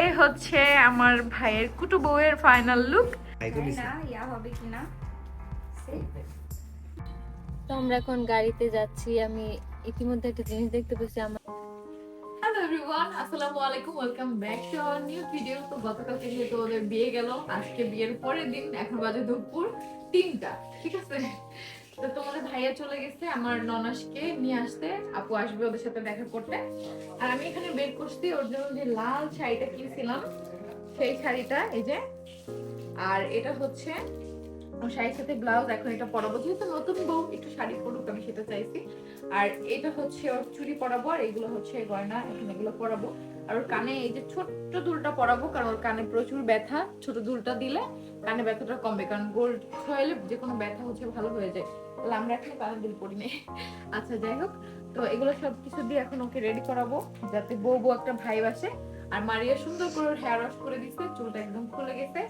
এই হচ্ছে আমার ভাইয়ের কুটু বউয়ের ফাইনাল লুক তো দিছে। না হবে কিনা? তো আমরা এখন গাড়িতে যাচ্ছি আমি ইতিমধ্যে একটা জিনিস দেখতে পেয়েছি আমার হ্যালো এভরিওয়ান আসসালামু আলাইকুম welcome back to our new video তো গতকালকে যেহেতু ওদের বিয়ে গেল আজকে বিয়ের পরের দিন এখন বাজে দুপুর তিনটা ঠিক আছে? তো তোমাদের ভাইয়া চলে গেছে, আমার ননাসকে নিয়ে আসতে। আপু আসবে ওদের সাথে দেখা করতে। আর আমি এখানে বের করছি ওর জন্য যে লাল শাড়িটা কিনছিলাম, সেই শাড়িটা, এই যে। আর এটা হচ্ছে শাড়ির সাথে ব্লাউজ, এখন এটা পরাবো। যেহেতু নতুন বউ, একটু শাড়ি পরুক আমি সেটা চাইছি। আর এটা হচ্ছে ওর চুড়ি পরাবো, আর এগুলো হচ্ছে গয়না, এখন এগুলো পরাবো। আর ওর কানে এই যে ছোট্ট দুলটা পরাবো, কারণ ওর কানে প্রচুর ব্যথা। ছোট দুলটা দিলে কানে ব্যথাটা কমবে, কারণ গোল্ড ছয়ালে যে কোনো ব্যথা হচ্ছে ভালো হয়ে যায়। নেই। আচ্ছা যাই হোক, তো এগুলো সব কিছু দিয়ে এখন ওকে রেডি করাবো, যাতে বউ বউ একটা আর মারিয়া সুন্দর করে হেয়ার ওয়াশ করে দিচ্ছে চুলটা একদম খুলে গেছে।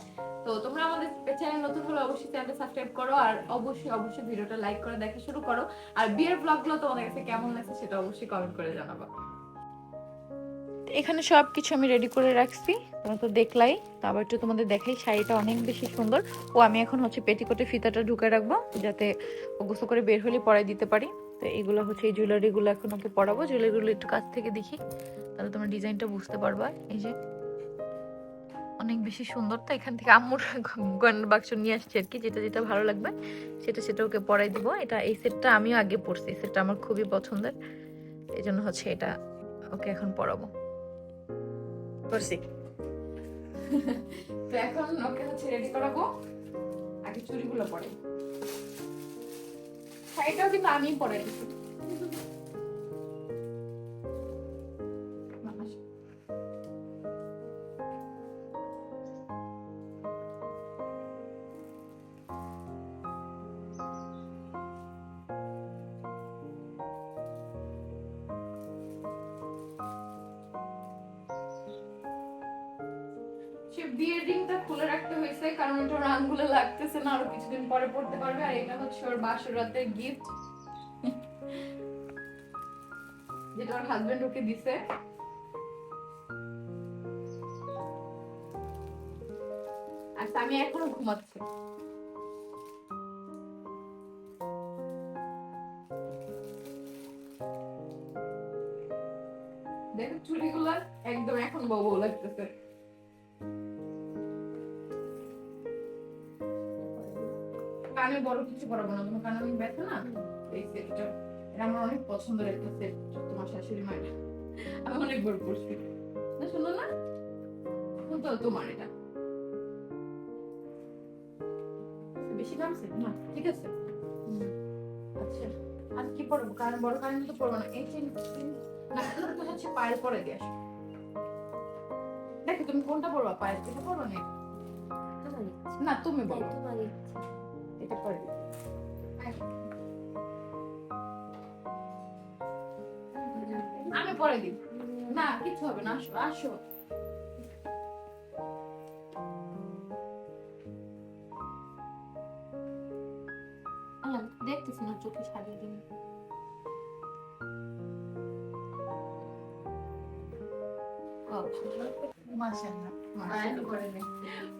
তো তোমরা আমাদের চ্যানেল নতুন হলে অবশ্যই চ্যানেলটা সাবস্ক্রাইব করো, আর অবশ্যই অবশ্যই ভিডিওটা লাইক করে দেখা শুরু করো। আর বিয়ের ব্লগগুলো তোমাদের কাছে কেমন লাগছে সেটা অবশ্যই কমেন্ট করে জানাব। এখানে সব কিছু আমি রেডি করে রাখছি। তোমরা তো দেখলাই। তো আবার একটু তোমাদের দেখাই, শাড়িটা অনেক বেশি সুন্দর। ও, আমি এখন হচ্ছে পেটিকোটে ফিতাটা ঢুকে রাখব, যাতে ও গোসল করে বের হলে পরাই দিতে পারি। তো এগুলো হচ্ছে এই জুয়েলারিগুলো এখন ওকে পরাবো। জুয়েলারিগুলো একটু কাছ থেকে দেখি, তাহলে তোমরা ডিজাইনটা বুঝতে পারবা। এই যে, অনেক বেশি সুন্দর। তো এখান থেকে আম্মুর গয়নার বাক্স নিয়ে আসছি আর কি, যেটা যেটা ভালো লাগবে, সেটা সেটা ওকে পরাই দিব। এটা এই সেটটা আমিও আগে পরছি সেটটা আমার খুবই পছন্দের। এই জন্য হচ্ছে এটা ওকে এখন পরাবো। করছি তো এখন ওকে হচ্ছে রেডি করাবো আগে চুড়িগুলো পরে শাড়িটাও কিন্তু আমিই পরে দিচ্ছি কিছুদিন পরে পড়তে পারবে, আর এটা হচ্ছে ওর বাসর রাতের গিফট যেটা ওর হাজবেন্ড ওকে দিছে। আর আমি এখনও ঘুমাচ্ছি। কানে বড় কিছু করাবো না কানে অনেক ব্যথা না? এই সেটটা এটা আমার অনেক পছন্দের একটা সেট তোমার শাশুড়ি মায়ের। আমি অনেক বড় করছি। না শোনো না। এখন তো তোমার এটা। বেশি না ঠিক আছে। আচ্ছা আর কি পরবো? কারণ বড় কারণ তো পরবো না। এই চেন না তো হচ্ছে পায়ের পরে দিয়ে আসো দেখো তুমি কোনটা পরবা? পায়ের এটা পরো না না তুমি বলো। তোমার ইচ্ছা। এটা পরে আমি পরে না কিছু হবে না, আসো আসো। দেখতেছি না চোখে সারিয়ে দিন মাশাআল্লাহ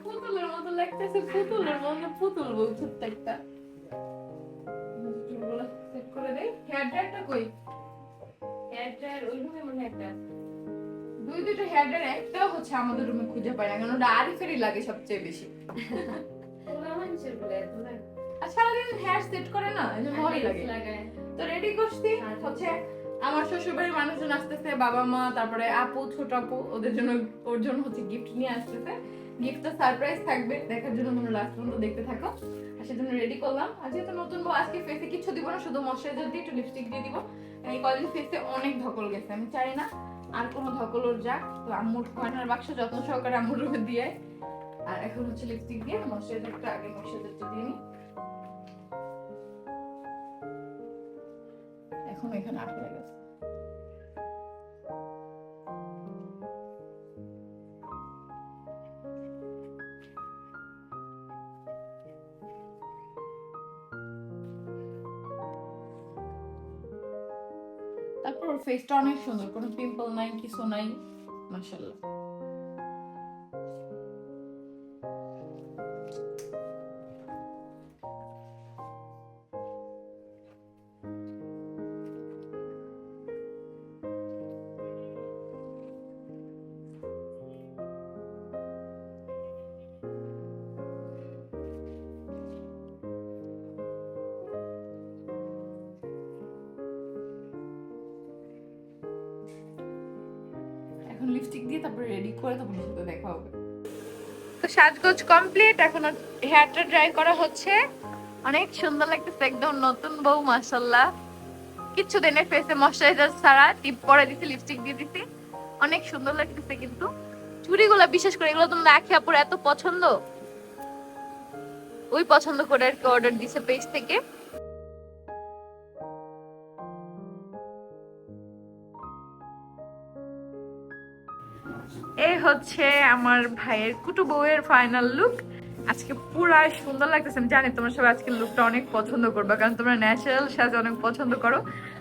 পুতুলের মতো লাগতেছে পুতুলের মতো পুতুল বউ একটা। সেট করে দেই হেয়ার ড্রায়ারটা কই? হেয়ার ড্রায়ার ওই রুমে মনে একটা দুই দুটো হেয়ার ড্রায়ার হচ্ছে আমাদের রুমে খুঁজে পাই না কারণ ওটা আরিফেরই লাগে সবচেয়ে বেশি। সারাদিন হেয়ার সেট করে না এই জন্য ভালোই লাগে। তো রেডি করছি হচ্ছে আমার শ্বশুর বাড়ির মানুষজন আসতেছে, বাবা মা, তারপরে আপু, ছোট আপু, ওদের জন্য, ওর জন্য হচ্ছে গিফট নিয়ে আসতেছে। গিফটটা সারপ্রাইজ থাকবে, দেখার জন্য তোমরা লাস্ট পর্যন্ত দেখতে থাকো। আর সেজন্য রেডি করলাম। আর যেহেতু নতুন বউ, আজকে ফেসে কিছু দিব না, শুধু ময়শ্চারাইজার দিয়ে একটু লিপস্টিক দিয়ে দিব। এই কদিন ফেসে অনেক ধকল গেছে, আমি চাই না আর কোনো ধকল ওর যাক। তো আম্মুর কয়নার বাক্স যত্ন সহকারে আম্মুর রুমে দিয়ে আর এখন হচ্ছে লিপস্টিক দিয়ে ময়শ্চারাইজারটা, আগে ময়শ্চারাইজারটা দিয়ে নিই এখন এখানে আটকে গেছে। তারপর ফেসটা অনেক সুন্দর কোনো পিম্পল নাই কিছু নাই মাশাল্লাহ দিয়ে তারপরে রেডি করে তোমার সাথে দেখা হবে। তো সাজগোজ কমপ্লিট এখন হেয়ারটা ড্রাই করা হচ্ছে। অনেক সুন্দর লাগতেছে, একদম নতুন বউ দিনের ফেসে ময়শ্চারাইজার ছাড়া টিপ পরে দিছি লিপস্টিক দিয়ে দিছি। অনেক সুন্দর লাগতেছে কিন্তু। চুড়িগুলো, বিশেষ করে এগুলো তোমরা আখি আপুর এত পছন্দ। ওই পছন্দ করে আর কি অর্ডার দিছে পেজ থেকে। হচ্ছে আমার ভাইয়ের কুটু বউয়ের ফাইনাল লুক আজকে পুরা সুন্দর লাগতেছে। আমি জানি তোমরা সবাই আজকে লুকটা অনেক পছন্দ করবে কারণ তোমরা ন্যাচারাল সাজ অনেক পছন্দ করো।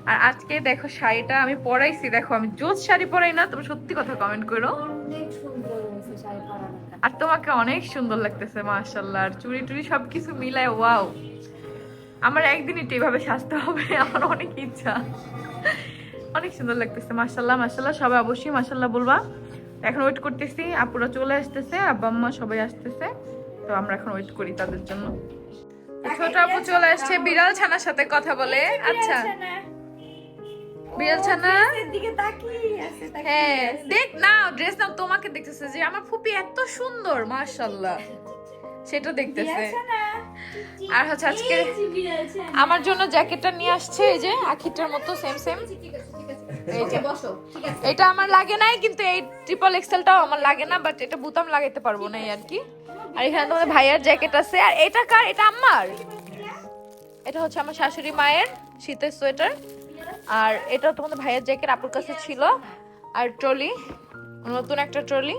আর আজকে দেখো শাড়িটা আমি পরাইছি। দেখো আমি জোস শাড়ি পরাই না তোমরা সত্যি কথা কমেন্ট করো। আর তোমাকে অনেক সুন্দর লাগতেছে মাশাল্লাহ আর চুড়ি টুড়ি সবকিছু মিলায় ওয়াও আমার একদিনই তো এইভাবে সাজতে হবে আমার অনেক ইচ্ছা। অনেক সুন্দর লাগতেছে মাশাল্লাহ মাশাল্লাহ সবাই অবশ্যই মাশাল্লাহ বলবা। এখন ওয়েট করতেছি আপুরা চলে আসতেছে আব্বা আম্মা সবাই আসতেছে তো আমরা এখন ওয়েট করি তাদের জন্য। ছোট আপু চলে আসছে বিড়াল ছানার সাথে কথা বলে। আচ্ছা। বিড়াল ছানা? হ্যাঁ দেখ না ড্রেস নাও তোমাকে দেখতেছে যে আমার ফুপি এত সুন্দর সেটা দেখতেছে। আর হচ্ছে আজকে আমার জন্য জ্যাকেটটা নিয়ে আসছে এই যে আখিটার মতো সেম সেম এটা আমার লাগে নাই কিন্তু এই ট্রিপল এক্সেলটাও আমার লাগে না বাট এটা বুতাম লাগাইতে পারব না এই আর কি। আর এখানে তোমাদের ভাইয়ার জ্যাকেট আছে। আর এটা কার? এটা আমার এটা হচ্ছে আমার শাশুড়ি মায়ের শীতের সোয়েটার। আর এটা তোমাদের ভাইয়ের জ্যাকেট আপুর কাছে ছিল। আর ট্রলি নতুন একটা ট্রলি।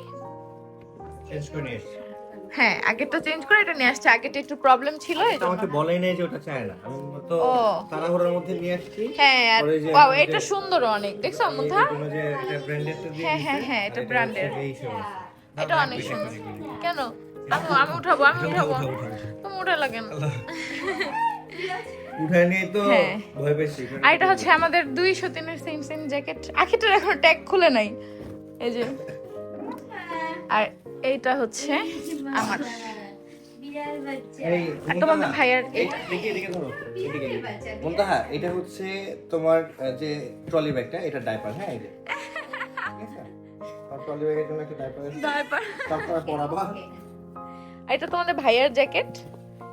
হ্যাঁ আগেরটা চেঞ্জ করে এটা নিয়ে আসছে। আগেটা একটু প্রবলেম ছিল জন্য। আমাকে বলেই নাই যে ওটা চায় না। আমি তো ও। তাড়াহুড়োর মধ্যে নিয়ে আসছি। হ্যাঁ আর ওয়াও এটা সুন্দর অনেক। দেখছ মুথা এটা ব্র্যান্ডের তো দিয়ে হ্যাঁ, হ্যাঁ, হ্যাঁ, এটা হিসেবে। এটা অনেক সুন্দর। কেন? আমি আমি উঠাবো আমি উঠাবো। তুমি উঠা নিয়ে তো হ্যাঁ। ভয় পেয়েছি। আর এটা হচ্ছে আমাদের দুইশো তিনের সেম সেম জ্যাকেট আখিটার এখন ট্যাগ খুলে নাই। এই যে। আর এইটা হচ্ছে আমার। তোমাদের ভাইয়ার এদিকে। মুনতাহা, এটা হচ্ছে তোমার যে ট্রলি ব্যাগটা এটা ডাইপার হ্যাঁ এই যে। ট্রলি ব্যাগের জন্য একটা ডাইপার। পরাবা। এটা তোমাদের ভাইয়ার জ্যাকেট।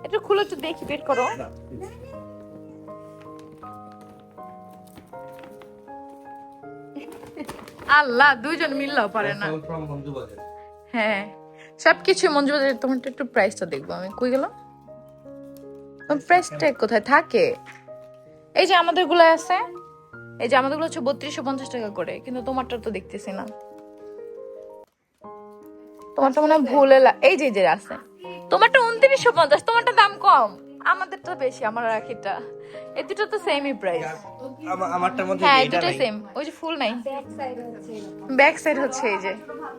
এটা খুলে একটু দেখি বের করো। আল্লাহ দুইজন মিললেও পারে না। মঞ্জু। হ্যাঁ। সবকিছু মঞ্জু বাজারে তোমারটা একটু প্রাইসটা দেখব। আমি কই গেলাম? প্রাইস কোথায়? থাকে। এই যে আমাদেরগুলো আছে, এই যে আমাদেরগুলো হচ্ছে বত্রিশশো পঞ্চাশ টাকা করে, কিন্তু তোমারটা তো দেখতেছি না। তোমারটা মনে হয় ভুলে এলা এই যে যে আছে। তোমারটা উনত্রিশশো পঞ্চাশ, তোমারটা দাম কম। আমাদেরটা বেশি আমার রাখিটা এই দুটো তো সেমই প্রাইস আমা- আমারটার মধ্যে হ্যাঁ দুটোই সেম ওই যে ফুল নাই। ব্যাক সাইড হচ্ছে এরকম। ব্যাক সাইড হচ্ছে এই যে।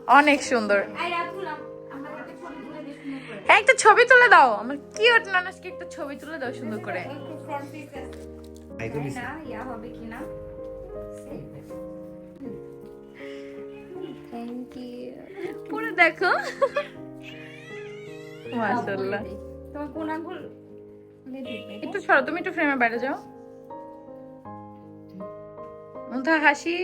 অনেক সুন্দর। আই রাতুল আমরা একটা ছবি তুলে দিই সুন্দর করে। হ্যাঁ একটা ছবি তুলে দাও। আমার কি কিউট নানাসকে একটা ছবি তুলে দাও সুন্দর করে। একটু front piece তো জানি না, ইয়া হবে কিনা। Thank পুরো দেখো। মাশাআল্লাহ। তোমার কোন আঙ্গুল? একটু সরো তুমি একটু ফ্রেমের বাইরে যাও। মুথা হাসি?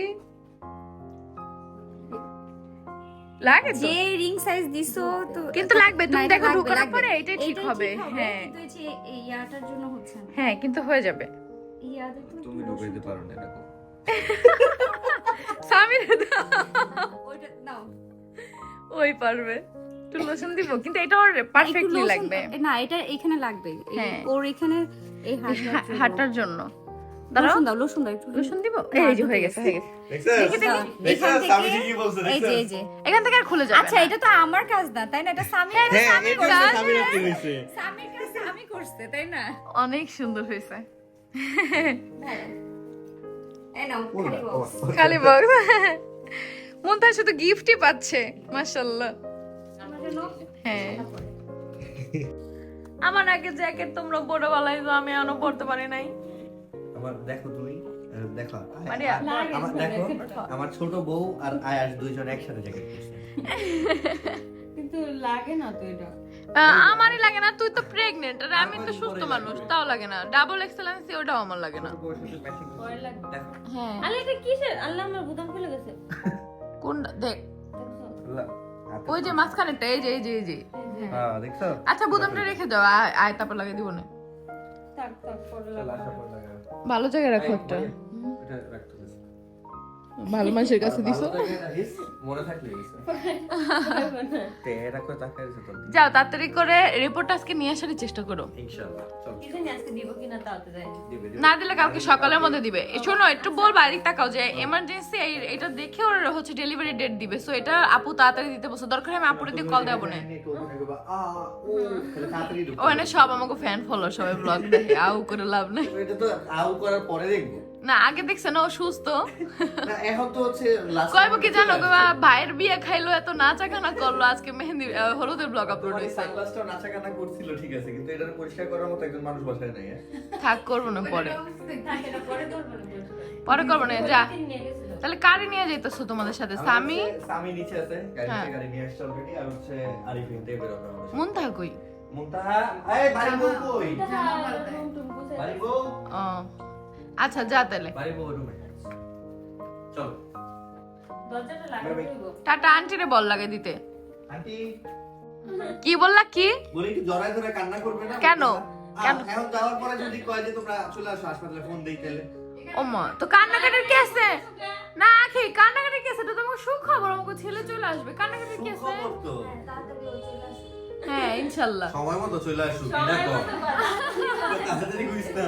লাগে যে রিং সাইজ দিছো তো কিন্তু লাগবে, তুমি দেখো লাগবে। পরে এটাই ঠিক হবে, হ্যাঁ। কিন্তু এই যে ইয়াটার জন্য হচ্ছে না। হ্যাঁ কিন্তু হয়ে যাবে। তুমি ঢুকাইতে পারো না এটা সামির ওইটা নাও। ওই পারবে। একটু লোশন দিব কিন্তু এটা ওর পারফেক্টলি লাগবে। না এটা এখানে লাগবে। হ্যাঁ। ওর এখানে এই হাঁটার জন্য। দাঁড়াও। লোশন দাও লোশন দাও একটু। লোশন দিব? এই যে হয়ে গেছে গেছে। হয়ে গেছে। এখান থেকে এই যে এই যে। এখান থেকে আর খুলে যাবে আচ্ছা এটা তো আমার কাজ না তাই না? এটা সামি হ্যাঁ কাজ। সামিরের কি হইছে সামির কাজ আমি করছে তাই না? অনেক সুন্দর হয়েছে। এই নাও খালি বক্স মনটা শুধু গিফটই পাচ্ছে জন্য হ্যাঁ। আমার আগে জ্যাকেট তোমরা বড় বেলায় তো আমি আনো পড়তে পারি নাই। আমার দেখো তুমি দেখো। আ- আমার দেখো আমার ছোট বউ আর আয়াস দুইজন একসাথে জ্যাকেট কিন্তু লাগে না তো এটা। আমারই লাগে না তুই তো প্রেগনেন্ট আর আমি তো সুস্থ মানুষ তাও লাগে না। ডাবল এক্সেলেন্সি ওটাও আমার লাগে না। হ্যাঁ। আলে এটা কিসের? আল্লাহ আমার বুতাম খুলে গেছে। কোন দেখ। ওই যে মাঝখানেরটা এই যে এই যে এই যে। হ্যাঁ দেখছ? আচ্ছা বুদামটা রেখে দাও আয় আয় তারপর লাগিয়ে দিব না। ভালো জায়গায় রাখো একটা। ভালো মানুষের কাছে দিছো মনে। যাও তাড়াতাড়ি করে রিপোর্ট আজকে নিয়ে আসার চেষ্টা করো ইনশাআল্লাহ, চল, কি জানি আজকে দিব কিনা তাও তো জানি না। দিলে কালকে সকালের মধ্যে দিবে এ, শোনো একটু বলবা এদিক তাকাও যে এমার্জেন্সি এটা দেখে ওর হচ্ছে ডেলিভারি ডেট দিবে সো এটা আপু তাড়াতাড়ি দিতে বসো দরকার আমি আপুরে দিয়ে কল দেবো না ওখানে সব আমাকে ফ্যান ফলো সবাই ব্লগ দেখে আউ করে লাভ নাই এটা তো আউ করার পরে দেখব না আগে দেখছে না ও সুস্থ না এখন তো হচ্ছে কইব কি জানো গো, ভাইয়ের বিয়ে খাইলো এত নাচাখানা করল আজকে মেহেন্দি হলুদের ব্লগ আপলোড হয়েছে sunglassটাও নাচাগানা করছিল ঠিক আছে কিন্তু এটা পরিষ্কার করার মতো একজন মানুষ বসায় নাই হ্যাঁ? থাক করব না পরে পরে করব না, পরিষ্কার। পরে করব না যা। তাহলে কারে নিয়ে যাইতেছো তোমাদের সাথে সামি স্বামী নিচে আছে হ্যাঁ। গাড়ি নিয়ে আসছে অলরেডি আর হচ্ছে আরিফিন বেরোবে আমাদের সাথে। মুনতাহা কই মুনতাহা এই বাড়ি বউ কই টুম বউ ও আচ্ছা যা তাহলে। বাড়ি বউ রুমে চল। দরজাটা লাগাই দিব। টাটা আন্টিরে বল লাগে দিতে। আন্টি। কি বললা কি? বলি কি জড়ায় ধরে কান্না করবে না? কেন? কেন? এখন যাওয়ার পরে যদি কয় যে তোমরা চলে আসো হাসপাতালে ফোন দিই তাহলে। ওমা তো কান্নাকাটির কি আছে? না আখি কান্নাকাটির কি আছে? এটা তোমাকে সুখ খবর আমাকে ছেলে চলে আসবে। কান্নাকাটির কি আছে? খবর তো। হ্যাঁ ইনশাল্লাহ। সময় মতো চলে আসো কর তাড়াতাড়ি না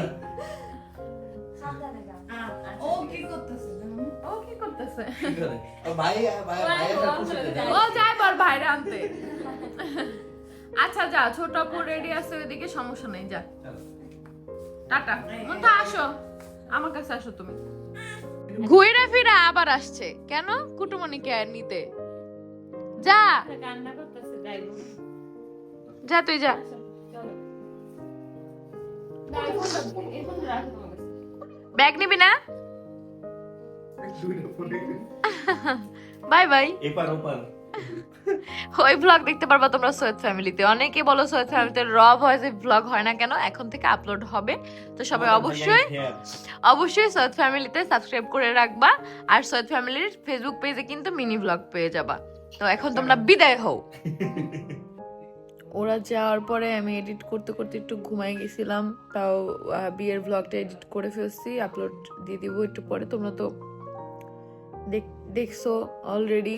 করতেছে ভাই। ও বল আনতে। আচ্ছা যা ছোট আপু রেডি আছে ওইদিকে সমস্যা নেই যা। টাটা। মন্থা আসো। আমার কাছে আসো তুমি। ঘুরে ফিরে আবার আসছে। কেন? কুটুমনিকে আর নিতে। যা। যাইবো যা তুই যা। কাছে। ব্যাগ নিবি না? বাই বাই এপার ওপার। ওই ব্লগ দেখতে পারবা তোমরা সৈয়দ ফ্যামিলিতে অনেকে বলো সৈয়দ ফ্যামিলিতে র ভয়েসে ব্লগ হয় না কেন? এখন থেকে আপলোড হবে। তো সবাই অবশ্যই অবশ্যই সৈয়দ ফ্যামিলিতে সাবস্ক্রাইব করে রাখবা। আর সৈয়দ ফ্যামিলির ফেসবুক পেজে কিন্তু মিনি ব্লগ পেয়ে যাবা। তো এখন তোমরা বিদায় হও। ওরা যাওয়ার পরে আমি এডিট করতে করতে একটু ঘুমাই গেছিলাম। তাও বিয়ের ব্লগটা এডিট করে ফেলছি। আপলোড দিয়ে দিব একটু পরে। তোমরা তো দেখছ অলরেডি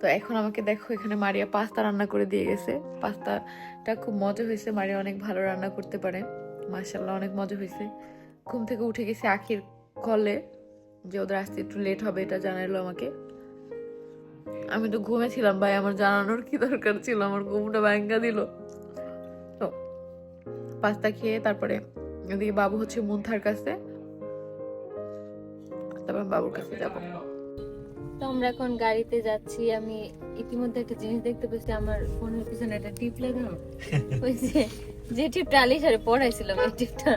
তো এখন আমাকে দেখো, এখানে মারিয়া পাস্তা রান্না করে দিয়ে গেছে। পাস্তাটা খুব মজা হয়েছে, মারিয়া অনেক ভালো রান্না করতে পারে। মার্শাল্লাহ অনেক মজা হয়েছে। ঘুম থেকে উঠে গেছে আখির কলে, যে ওদের আসতে একটু লেট হবে, এটা জানাইলো আমাকে। আমি তো ঘুমেছিলাম ভাই, আমার জানানোর কি দরকার ছিল? আমার ঘুমটা ব্যাঙ্গা দিল। তো পাস্তা খেয়ে তারপরে এদিকে বাবু হচ্ছে মুন্থার কাছে। তারপর বাবুর কাছে যাব। তো আমরা এখন গাড়িতে যাচ্ছি আমি ইতিমধ্যে একটা জিনিস দেখতে পেয়েছি আমার ফোনের পিছনে একটা টিপ লাগানো ওই যে যে টিপটা আলিশারে পড়াইছিলাম এই টিপটা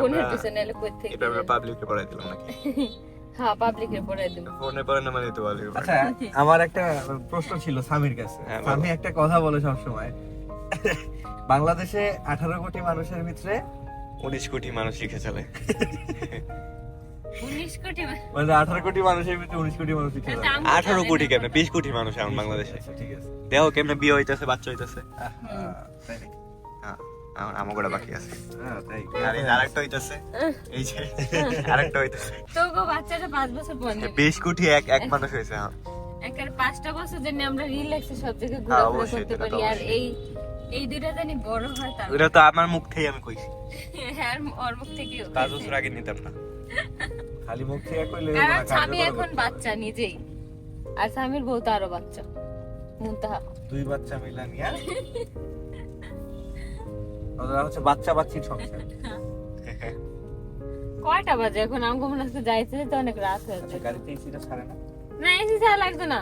ফোনের পিছনে এলে কই থেকে? এটা আমরা পাবলিককে পড়াই দিলাম নাকি? হ্যাঁ পাবলিকে পড়াই দিব ফোনে পড়ে না মানে তো পাবলিক আচ্ছা আমার একটা প্রশ্ন ছিল স্বামীর কাছে। আমি একটা কথা বলে সবসময় বাংলাদেশে আঠারো কোটি মানুষের ভিতরে উনিশ কোটি মানুষ লিখে চলে। মানে আঠারো কোটি মানুষের ভিতরে উনিশ কোটি মানুষ আচ্ছা, আঠারো কোটি। কেমনে? বিশ কোটি মানুষ এখন বাংলাদেশে। আচ্ছা, ঠিক আছে। দেখো কেমনে বিয়ে হইতেছে বাচ্চা হইতেছে। তাই নাকি? আমার গোটা বাকি আছে। হ্যাঁ, তাই। আর এই আরেকটা হইতেছে। এই যে আরেকটা হইতেছে। তো গো বাচ্চাটা পাঁচ বছর পর নেবে। বিশ কোটি এক এক মানুষ হয়েছে হ্যাঁ একেবারে পাঁচটা বছর জন্য আমরা রিল্যাক্সে সব জায়গায় হ্যাঁ, অবশ্যই, করতে পারি। আর এই এই দুইটা জানি বড় হয় তার ওটা তো আমার মুখ থেকেই আমি কইছি। হ্যাঁ ওর মুখ বছর আগে নিতাম না। খালি মুখ থেকে কইলে কারণ স্বামী এখন বাচ্চা নিজেই। আর স্বামীর বউ তো আরও বাচ্চা। মুনতাহা। দুই বাচ্চা মিলা নিয়া। ওরা হচ্ছে বাচ্চা সংসার। কয়টা বাজে? এখন আমি মনে হচ্ছে যাইতে যেতে অনেক রাত হয়ে যাবে গাড়িতে এসিটা ছাড়ে না? না এসি ছাড়া লাগতো না।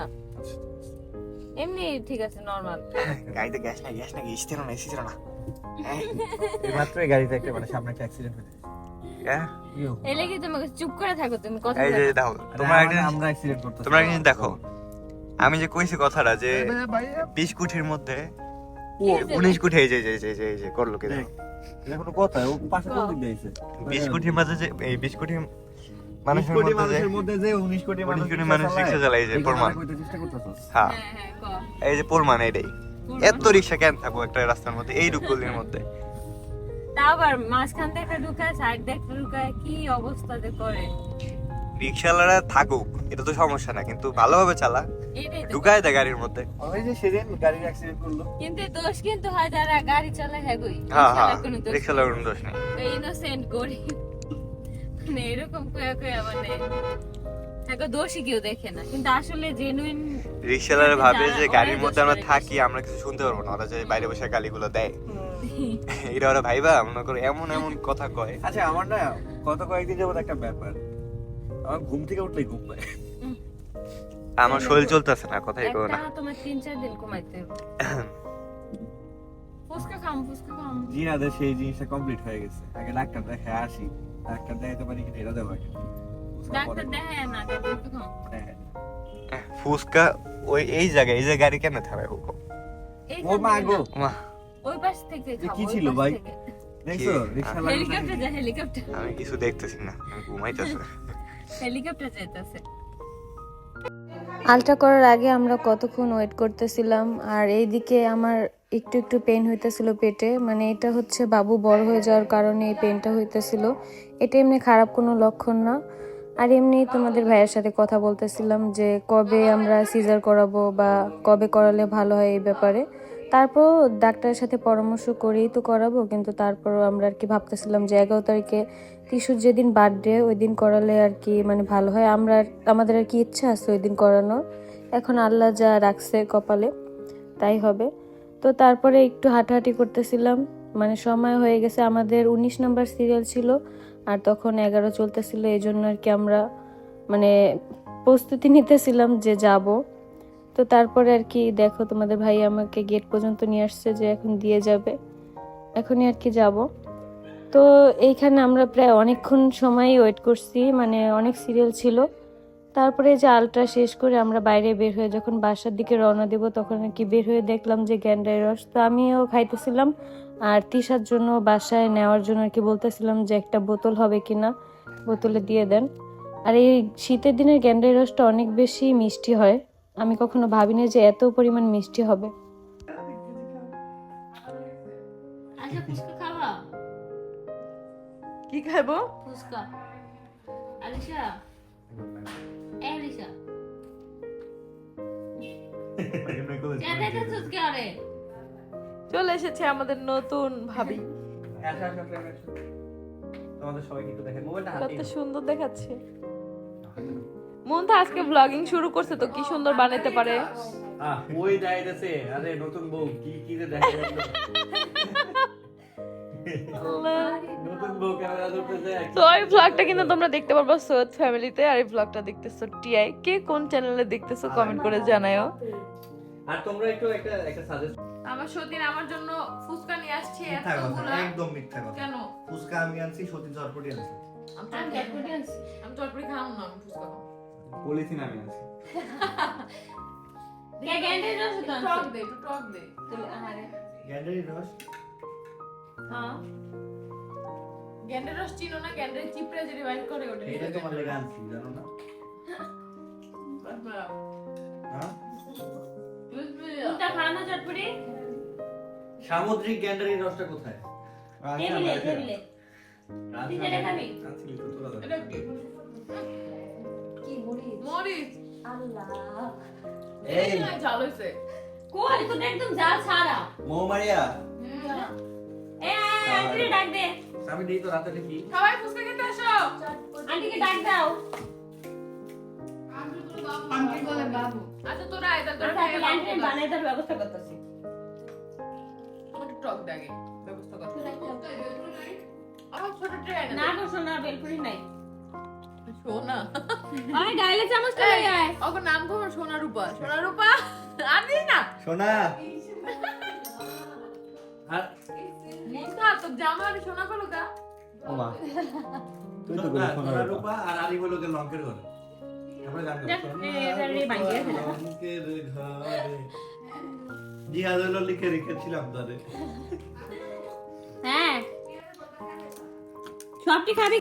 এমনি ঠিক আছে নর্মাল গাড়িতে গ্যাস নাই গ্যাস নাই এসি ছিল না এসি ছিল না। গাড়িতে একটা মানে সামনে একটা অ্যাক্সিডেন্ট হয়েছে। ইউ এলে কি তোমাকে চুপ করে থাকো তুমি কথা এই যে। দেখো তোমরা তোমরা আমরা অ্যাক্সিডেন্ট করতেছি। তোমরা একটা দেখো আমি যে কইছি কথাটা যে বিশ কোটির মধ্যে ও উনিশ কোটি এই যে এই যে, এই যে, এই যে, এই যে করল কি দেখো এটা কোনো কথা ও পাশে কোন দিক দিয়ে আইছে কোটির মাঝে যে এই বিশ কোটির মানুষের কোটি যে মানুষের মধ্যে যে 19 কোটি মানুষ কোটি মানুষ রিক্সা চালায়, এই যে প্রমাণ। কথাটা কইতে চেষ্টা করতেছস? হ্যাঁ। হ্যাঁ হ্যাঁ ক? এই যে প্রমাণ এটাই। এত রিক্সা কেন থাকব একটা রাস্তার মধ্যে এই রূপগুলির মধ্যে? তা আবার মাঝখান থেকে ঢুকায় সাইড ঢুকায় কি অবস্থা যে করে? রিক্সাওয়ালারা থাকুক এটা তো সমস্যা না কিন্তু ভালোভাবে চালা। ঢুকায় দেয় গাড়ির মধ্যে। ওই যে সেদিন গাড়ির অ্যাক্সিডেন্ট করল। কিন্তু দোষ কিন্তু হয় যারা গাড়ি চালায় হ্যাঁ গই হ্যাঁ হ্যাঁ রিক্সাওয়ালার কোনো দোষ নেই। ইনোসেন্ট করি মানে এরকম কয়া কয়া মানে। হ্যাঁ দোষই কেউ দেখে না কিন্তু আসলে জেনুইন রিক্সাওয়ালারা ভাবে যে গাড়ির মধ্যে আমরা থাকি আমরা কিছু শুনতে পারব না ওরা যে বাইরে বসে গালিগুলো দেয়। এটা ওরা ভাইবা মনে করে এমন এমন কথা কয়। আচ্ছা আমার না গত কয়েকদিন যাবত একটা ব্যাপার। আমার ঘুম থেকে উঠলেই ঘুম পায়। আমার শরীর চলতেছে না কথাই কো না। তোমার তিন চার দিন কমাইতে হবে। ফুচকা খাম ফুচকা খাম। জিনাদের সেই জিনিসটা কমপ্লিট হয়ে গেছে। আগে ডাক্তার দেখে আসি। ডাক্তার দেখাতে পারি কিনা এটা দেবো আগে ডাক্তার দেখে না ডাক্তার খাম হ্যাঁ। ফুসকা ওই এই জায়গায় এই যে গাড়ি কেন থামায় হুকো ও মা গো। মা। ওই পাশ থেকে যে কি ছিল ভাই? দেখছ হেলিকপ্টার যা হেলিকপ্টার। আমি কিছু দেখতেছি না আমি ঘুমাইতেছি। হেলিকপ্টার যাইতেছে। আলট্রা করার আগে আমরা কতক্ষণ ওয়েট করতেছিলাম আর এইদিকে আমার একটু একটু পেন হইতেছিল পেটে মানে এটা হচ্ছে বাবু বড় হয়ে যাওয়ার কারণে এই পেনটা হইতেছিল। এটা এমনি খারাপ কোনো লক্ষণ না। আর এমনি তোমাদের ভাইয়ের সাথে কথা বলতেছিলাম যে কবে আমরা সিজার করাবো বা কবে করালে ভালো হয় এই ব্যাপারে। তারপর ডাক্তারের সাথে পরামর্শ করেই তো করাবো, কিন্তু তারপরও আমরা আর কি ভাবতেছিলাম যে এগারো তারিখে টিসুর যেদিন বার্থডে ওই দিন করালে আর কি মানে ভালো হয়। আমরা আমাদের আর কি ইচ্ছা আছে ওই দিন করানোর। এখন আল্লাহ যা রাখছে কপালে, তাই হবে। তো তারপরে একটু হাঁটাহাঁটি করতেছিলাম। মানে সময় হয়ে গেছে, আমাদের উনিশ নম্বর সিরিয়াল ছিল, আর তখন এগারো চলতেছিল এই জন্য আর কি আমরা মানে প্রস্তুতি নিতেছিলাম যে যাব। তো তারপরে আর কি দেখো, তোমাদের ভাই আমাকে গেট পর্যন্ত নিয়ে আসছে যে এখন দিয়ে যাবে। এখনই আর কি যাব। তো এইখানে আমরা প্রায় অনেকক্ষণ সময় ওয়েট করছি মানে অনেক সিরিয়াল ছিল। তারপরে যে আলট্রা শেষ করে আমরা বাইরে বের হয়ে যখন বাসার দিকে রওনা দেব, তখন আর কি বের হয়ে দেখলাম যে গ্যান্ডাই রস। তো আমিও খাইতেছিলাম, আর তিসার জন্য বাসায় নেওয়ার জন্য আর কি বলতেছিলাম যে একটা বোতল হবে কিনা, বোতলে দিয়ে দেন। আর এই শীতের দিনের গ্যান্ডাই রসটা অনেক বেশি মিষ্টি হয়। আমি কখনো ভাবিনি যে এত পরিমাণ মিষ্টি হবে। আচ্ছা কি ফুচকা। আলিশা। আলিশা। আরে। চলে এসেছে আমাদের নতুন ভাবি। তোমাদের সবাইকে একটু দেখেন মোবাইলটা কত সুন্দর দেখাচ্ছে। মন্থা আজকে ব্লগিং শুরু করছে তো কি সুন্দর বানাইতে পারে? ওই দাঁড়াইতেছে আরে নতুন বউ কি কি তো এই ব্লগটা কিন্তু তোমরা দেখতে পারব সৈয়দ ফ্যামিলিতে আর এই ব্লগটা দেখতেছো টিআই। কে কোন চ্যানেলে দেখতেছো কমেন্ট করে জানাও আর তোমরা একটু একটা একটা সাজেস্ট আমার সতীন আমার জন্য ফুচকা নিয়ে আসছে এতগুলা। একদম মিথ্যা কথা। কেন? ফুচকা আমি আনছি চটপটি আনছি। আমি চটপটি আনছি আমি চটপটি খাব না আমি ফুচকা খাব। পলিথিন আমি গ্যান্ডের রস টক দে একটু টক দে। আরে গ্যান্ডারি রস? হ্যাঁ। গ্যান্ডের রস চিনো না? গ্যান্ডের চিপড়ে বাইট করে ওটা এটা তোমার লেগে আনছি জানো না? হ্যাঁ? চটপটি? সামুদ্রিক গ্যান্ডারি রসটা কোথায়? টেবিলে টেবিলে। তুই যেটা খাবি? আনছিলি তোরা এটা কি মরিচ? মরিচ। আল্লাহ। এই। এই ঝাল হইছে। কই তো একদম জাল ছাড়া। মৌমারিয়া। এ আন্টি ডাক দে। আমি দিই তো রাতে দেখি। সবাই ফুচকা খেতে আসো। আন্টিকে ডাক দাও। আন্টি বলে বাবু। আচ্ছা তোরা আয় তোরা আচ্ছা আন্টি বানাই তার ব্যবস্থা করতেছি। টক দে ব্যবস্থা কর। আমার ছোট ট্রে না গো সোনা বেলপুরি নাই। সোনা। আয় ডাইলে চামচ চলে যায়। ওকে নাম আমার সোনা রূপা। সোনা রূপা? আনিস না? সোনা। আর মুখা তো জামা আর সোনা কা ওমা তুই তো সোনা রূপা। আর আরি হলো কে লঙ্কের ঘরে। আমরা জানব দেখ, এ, এটা রে ভাঙিয়ে ফেলা। লঙ্কের ঘরে। জিহাদ হলো লিখে রেখেছিলাম তাদের। হ্যাঁ। সবটি খাবি